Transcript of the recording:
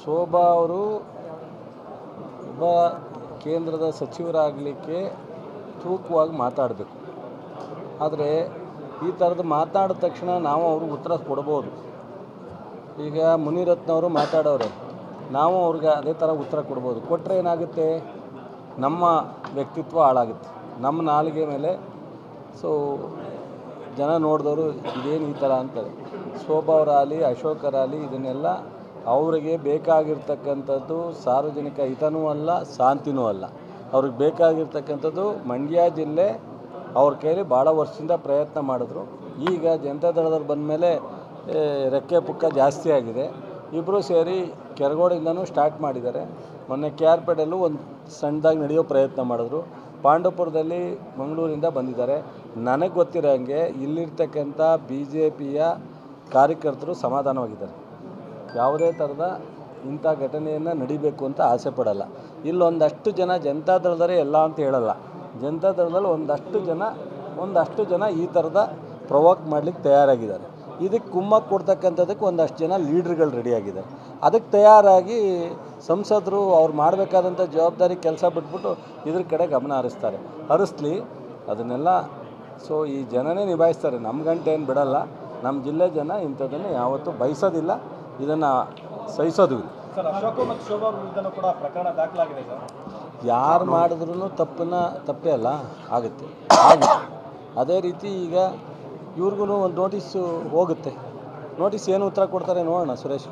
ಶೋಭಾ ಅವರು ಒಬ್ಬ ಕೇಂದ್ರದ ಸಚಿವರಾಗಲಿಕ್ಕೆ ತೂಕವಾಗಿ ಮಾತಾಡಬೇಕು. ಆದರೆ ಈ ಥರದ್ದು ಮಾತಾಡಿದ ತಕ್ಷಣ ನಾವು ಅವ್ರಿಗೆ ಉತ್ತರ ಕೊಡ್ಬೋದು. ಈಗ ಮುನಿರತ್ನವರು ಮಾತಾಡೋರೆ, ನಾವು ಅವ್ರಿಗೆ ಅದೇ ಥರ ಉತ್ತರ ಕೊಡ್ಬೋದು. ಕೊಟ್ಟರೆ ಏನಾಗುತ್ತೆ? ನಮ್ಮ ವ್ಯಕ್ತಿತ್ವ ಹಾಳಾಗುತ್ತೆ. ನಮ್ಮ ನಾಲಿಗೆ ಮೇಲೆ. ಸೊ ಜನ ನೋಡಿದವರು ಇದೇನು ಈ ಥರ ಅಂತಾರೆ. ಶೋಭಾ ಅವರಾಗಲಿ ಅಶೋಕರಾಗಲಿ ಇದನ್ನೆಲ್ಲ ಅವರಿಗೆ ಬೇಕಾಗಿರ್ತಕ್ಕಂಥದ್ದು ಸಾರ್ವಜನಿಕ ಹಿತನೂ ಅಲ್ಲ, ಶಾಂತಿನೂ ಅಲ್ಲ. ಅವ್ರಿಗೆ ಬೇಕಾಗಿರ್ತಕ್ಕಂಥದ್ದು ಮಂಡ್ಯ ಜಿಲ್ಲೆ ಅವ್ರ ಕೈಲಿ ಭಾಳ ವರ್ಷದಿಂದ ಪ್ರಯತ್ನ ಮಾಡಿದ್ರು. ಈಗ ಜನತಾದಳದವ್ರು ಬಂದಮೇಲೆ ರೆಕ್ಕೆ ಪುಕ್ಕ ಜಾಸ್ತಿ ಆಗಿದೆ. ಇಬ್ಬರು ಸೇರಿ ಕೆರಗೋಡಿಂದನೂ ಸ್ಟಾರ್ಟ್ ಮಾಡಿದ್ದಾರೆ. ಮೊನ್ನೆ ಕೆ ಆರ್ ಪೇಟೆಯಲ್ಲೂ ಒಂದು ಸಣ್ಣದಾಗಿ ನಡೆಯೋ ಪ್ರಯತ್ನ ಮಾಡಿದ್ರು. ಪಾಂಡವಪುರದಲ್ಲಿ ಮಂಗಳೂರಿಂದ ಬಂದಿದ್ದಾರೆ. ನನಗೆ ಗೊತ್ತಿರೋ ಹಾಗೆ ಇಲ್ಲಿರ್ತಕ್ಕಂಥ ಬಿ ಜೆ ಪಿಯ ಕಾರ್ಯಕರ್ತರು ಸಮಾಧಾನವಾಗಿದ್ದಾರೆ. ಯಾವುದೇ ಥರದ ಇಂಥ ಘಟನೆಯನ್ನು ನಡಿಬೇಕು ಅಂತ ಆಸೆ ಪಡಲ್ಲ. ಇಲ್ಲೊಂದಷ್ಟು ಜನ ಜನತಾದಳದವರೇ ಎಲ್ಲ ಅಂತ ಹೇಳಲ್ಲ. ಜನತಾದಳದಲ್ಲಿ ಒಂದಷ್ಟು ಜನ ಒಂದಷ್ಟು ಜನ ಈ ಥರದ ಪ್ರವೋಕ್ ಮಾಡಲಿಕ್ಕೆ ತಯಾರಾಗಿದ್ದಾರೆ. ಇದಕ್ಕೆ ಕುಮ್ಮಕ್ಕೆ ಕೊಡ್ತಕ್ಕಂಥದಕ್ಕೆ ಒಂದಷ್ಟು ಜನ ಲೀಡ್ರ್ಗಳು ರೆಡಿಯಾಗಿದ್ದಾರೆ. ಅದಕ್ಕೆ ತಯಾರಾಗಿ ಸಂಸದರು ಅವ್ರು ಮಾಡಬೇಕಾದಂಥ ಜವಾಬ್ದಾರಿ ಕೆಲಸ ಬಿಟ್ಬಿಟ್ಟು ಇದ್ರ ಕಡೆ ಗಮನ ಹರಿಸ್ತಾರೆ. ಹರಿಸ್ಲಿ, ಅದನ್ನೆಲ್ಲ ಸೊ ಈ ಜನನೇ ನಿಭಾಯಿಸ್ತಾರೆ. ನಮ್ಮ ಗಂಟೆ ಏನು ಬಿಡಲ್ಲ. ನಮ್ಮ ಜಿಲ್ಲೆ ಜನ ಇಂಥದ್ದನ್ನು ಯಾವತ್ತೂ ಬಯಸೋದಿಲ್ಲ. ಇದನ್ನು ಸಹಿಸೋದು ಇಲ್ಲ. ಯಾರು ಮಾಡಿದ್ರೂ ತಪ್ಪನ್ನ ತಪ್ಪೇ ಅಲ್ಲ. ಆಗುತ್ತೆ. ಆಗುತ್ತೆ ಅದೇ ರೀತಿ ಈಗ ಇವ್ರಿಗೂ ಒಂದು ನೋಟಿಸು ಹೋಗುತ್ತೆ. ನೋಟಿಸ್ ಏನು ಉತ್ತರ ಕೊಡ್ತಾರೆ ನೋಡೋಣ ಸುರೇಶ್